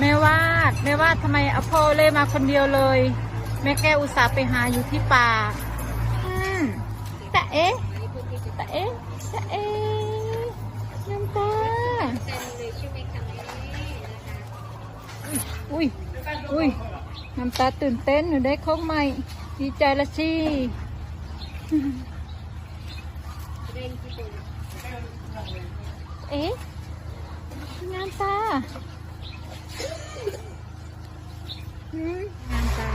แม่วาดแม่วาดทำไมเอาพ่อเล่มาคนเดียวเลย แม่แก้วอุตส่าห์ไปหาอยู่ที่ป่าแต่เอ๊ะแต่เอ๊ะแต่เอ๊ะน้ำตาอุ้ยอุ้ยน้ำตาตื่นเต้นหนูได้ข้องใหม่ ดีใจละสิเอ๊ะน้ำตา งานตา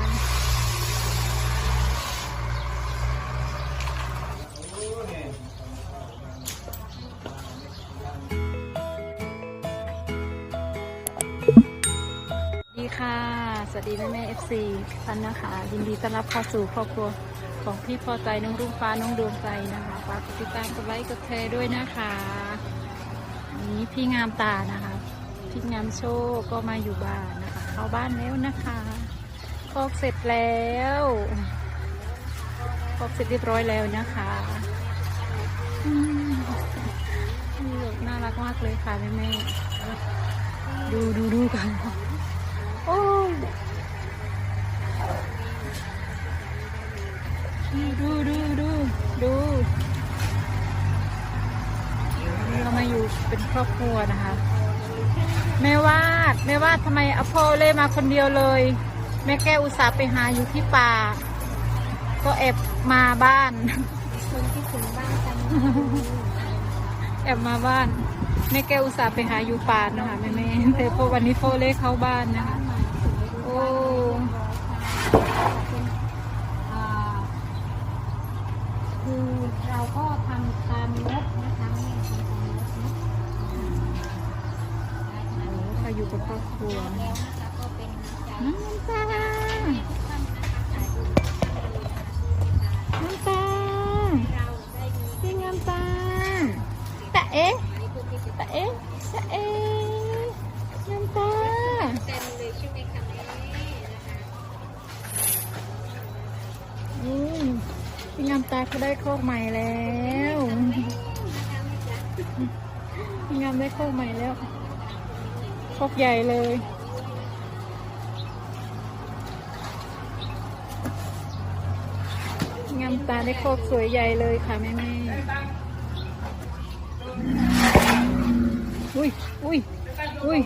ดีค่ะ สวัสดีแม่แม่เอฟซีท่านนะคะ ยินดีต้อนรับเข้าสู่ครอบครัวของพี่พอใจน้องรุ่งฟ้าน้องดวงใจนะคะฝากกดติดตามกดไลค์กดแชร์ด้วยนะคะนี้พี่งามตานะคะพี่งามโชคก็มาอยู่บ้าน เข้าบ้านแล้วนะคะคอกเสร็จแล้วคอกเสร็จเรียบร้อยแล้วนะคะน่ารักมากเลยค่ะแม่แม่ๆดูดูดูกันโอ้ดูดูดูดูเรามาอยู่เป็นครอบครัวนะคะ แม่วาดแม่วาดทำไมเอาพ่อเล่มาคนเดียวเลย แม่แก้วอุตส่าห์ไปหาอยู่ที่ป่า ก็แอบมาบ้านคนที่ถึงบ้านกันแอบมาบ้านแม่แก้วอุตส่าห์ไปหาอยู่ป่านะคะแม่แม่แต่พอวันนี้พ่อเล่เข้าบ้านนะคะโอ้คือเราก็ทำตามงบนะ อยู่กับครอบครัวน้ำตาน้ำตาพี่น้ำตาแต่เอ๊ะต่เอ๊ะต่เอ๊ะน้ำตาพี่น้ำตาเขาได้โคกใหม่แล้วพี่น้ำได้โคกใหม่แล้ว โคกใหญ่เลย งามตาได้โคกสวยใหญ่เลยค่ะแม่แม่อุ้ยอุ้ยอุ้ย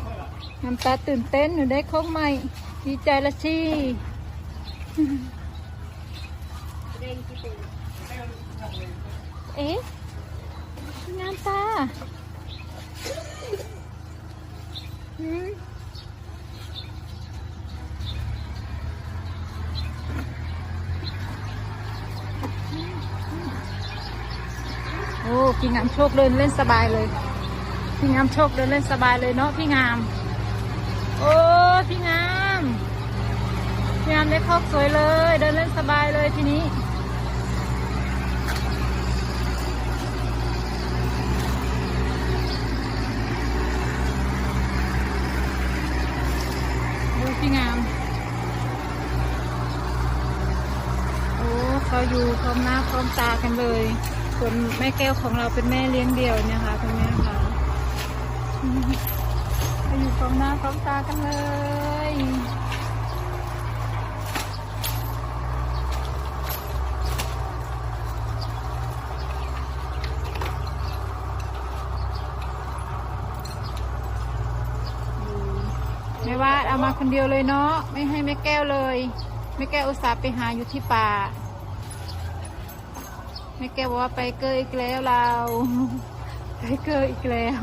น้ำตาตื่นเต้นหนูได้โคกใหม่ ดีใจละสิเอ๊ะงามตาหืม โอ้ พี่งามโชคเดินเล่นสบายเลย พี่งามโชคเดินเล่นสบายเลยเนาะพี่งาม โอ้ พี่งาม พี่งามได้คอกสวยเลย เดินเล่นสบายเลยทีนี้ ดูพี่งาม โอ้ อยู่พร้อมหน้าพร้อมตากันเลยส่วนแม่แก้วของเราเป็นแม่เลี้ยงเดี่ยวนะคะคุณแม่ค่ะเขาอยู่พร้อมหน้าพร้อมตากันเลยไม่ว่าเอามาคนเดียวเลยเนาะไม่ให้แม่แก้วเลยแม่แก้วอุตส่าห์ไปหาอยู่ที่ป่า แม่แกบอกว่าไปเกยอีกแล้วเรา ไปเกยอีกแล้ว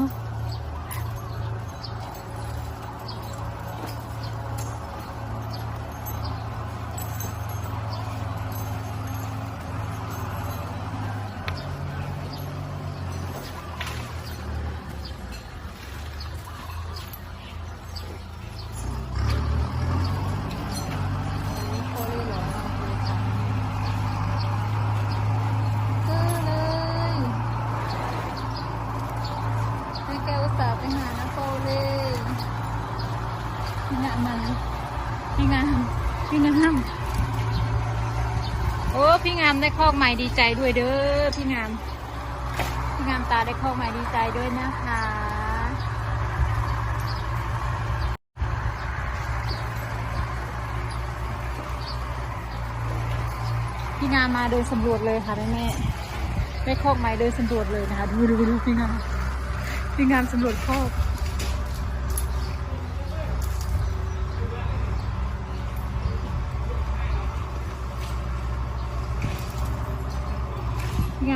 โอ้พี่งามได้คอกใหม่ดีใจด้วยเด้อพี่งาม พี่งามตาได้คอกใหม่ดีใจด้วยนะคะพี่งามมาเดินสำรวจเลยค่ะแม่แม่ได้คอกใหม่เดินสำรวจเลยนะคะดูดูดูพี่งามพี่งามสำรวจคอก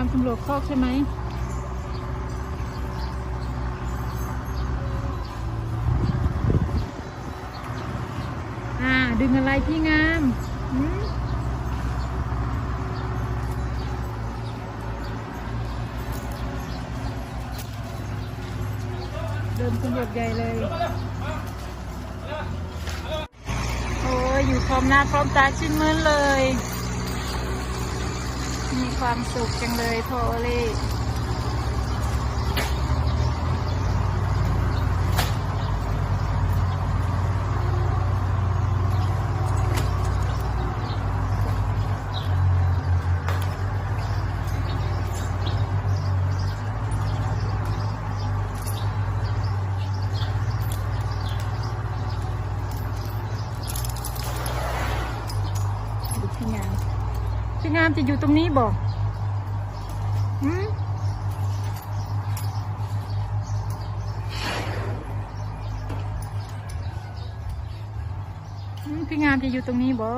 ามสำรวจคอกใช่ไหมอ่า ดึงอะไรพี่งามหืมเดินสำรวจใหญ่เลย โอ้ยอยู่พร้อมหน้าพร้อมตาชื่นมื่นเลย มีความสุขจังเลยโทเล่ามจะอยู่ตรงนี้บอกหืมพี่งามจะอยู่ตรงนี้บอ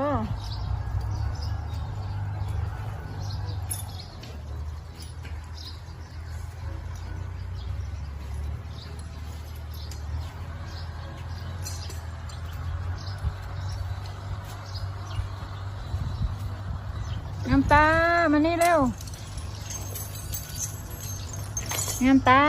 น้ำตา มานี่เร็ว งามตา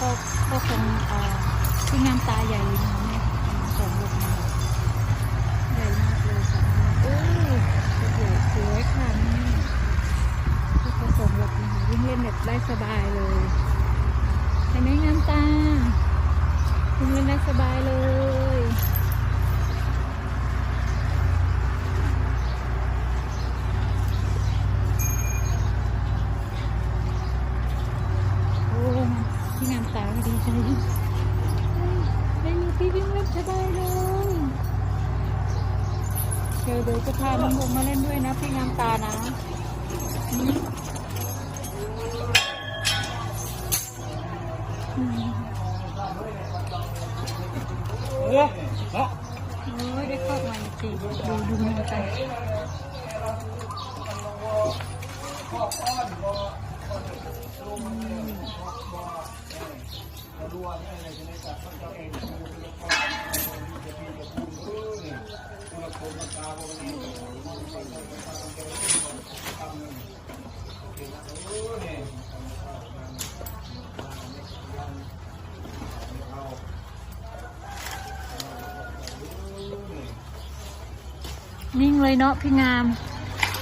ก็ก็คงเอ่อที่งามตาใหญ่นะคะแม่สองลูกใหญ่มากเลยค่ะโอ้ยโอ้โหสวยค่ะแม่ที่ผสมลูกนะคะวิ่งเล่นแบบได้สบายเลยเห็นไหมงามตา คุณเล่นได้สบายเลย โอ้พี่งามตาก็ ดีใจได้มีพี่วิ่งเล่นสบายเลยเดี๋ยวเดี๋ยวจะพาน้องลงมาเล่นด้วยนะพี่งามตานะอืมอืมโอ้เนาะโอ้ยได้เข้ามาจริงดูดูมือกัน นิ่งเลยเนาะพี่งาม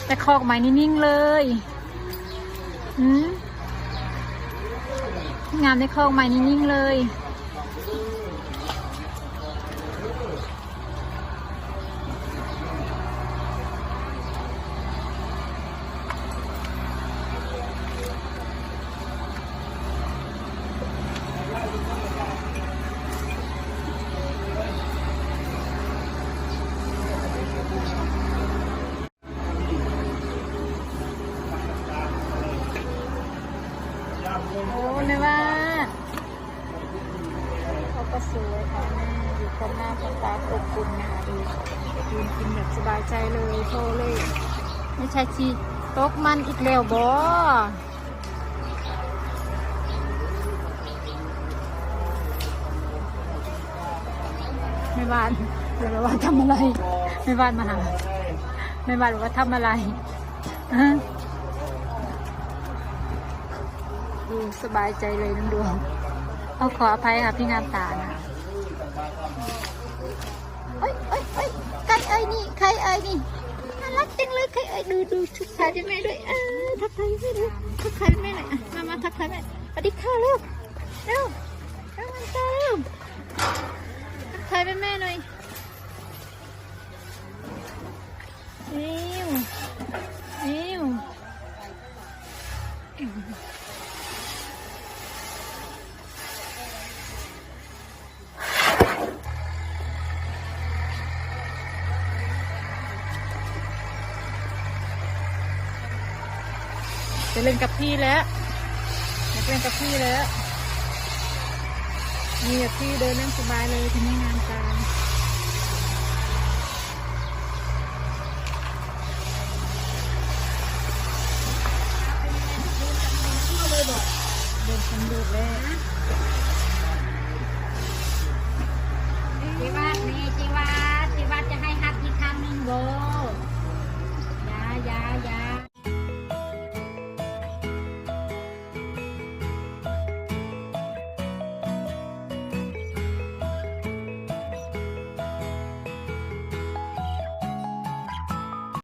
แต่คอกใหม่นี่นิ่งเลยหืม งามในคอกใหม่นี่นิ่งเลยโอ้ไม่ว่าก็สวยค่ะแม่อยู่พร้อ มหน้าพร้อมตาอบอุ่นนะคะดูยืนกินแบบสบายใจเลยโทรเลยไม่ใช่ชีตกมันอีกแล้วบอไม่บ้านเดี๋ยวว่าทำอะไร ไม่บ้านมาหาไม่บ้านบอว่าทำอะไรฮะดูสบายใจเลยน้องดวงเอาขออภัยค่ะพี่งามตานะ เอ้ยเอ้ยเอ้ยใครเอ้ยนี่ใครเอ้ยนี่น่ารักจังเลยใครเอ้ยดูดูทักทายแม่ด้วยเออทักทายแม่ด้วยทักทายแม่หน่อยอะมามาทักทายแม่สวัสดีค่ะลูกเร็วเร็วมันเร็วทักทายแม่แม่หน่อย จะเล่นกับพี่แล้วจะเล่นกับพี่แล้วนี่กับพี่เดินเล่นสบายเลยที่นี่งานการเดินสำรวจแล้ว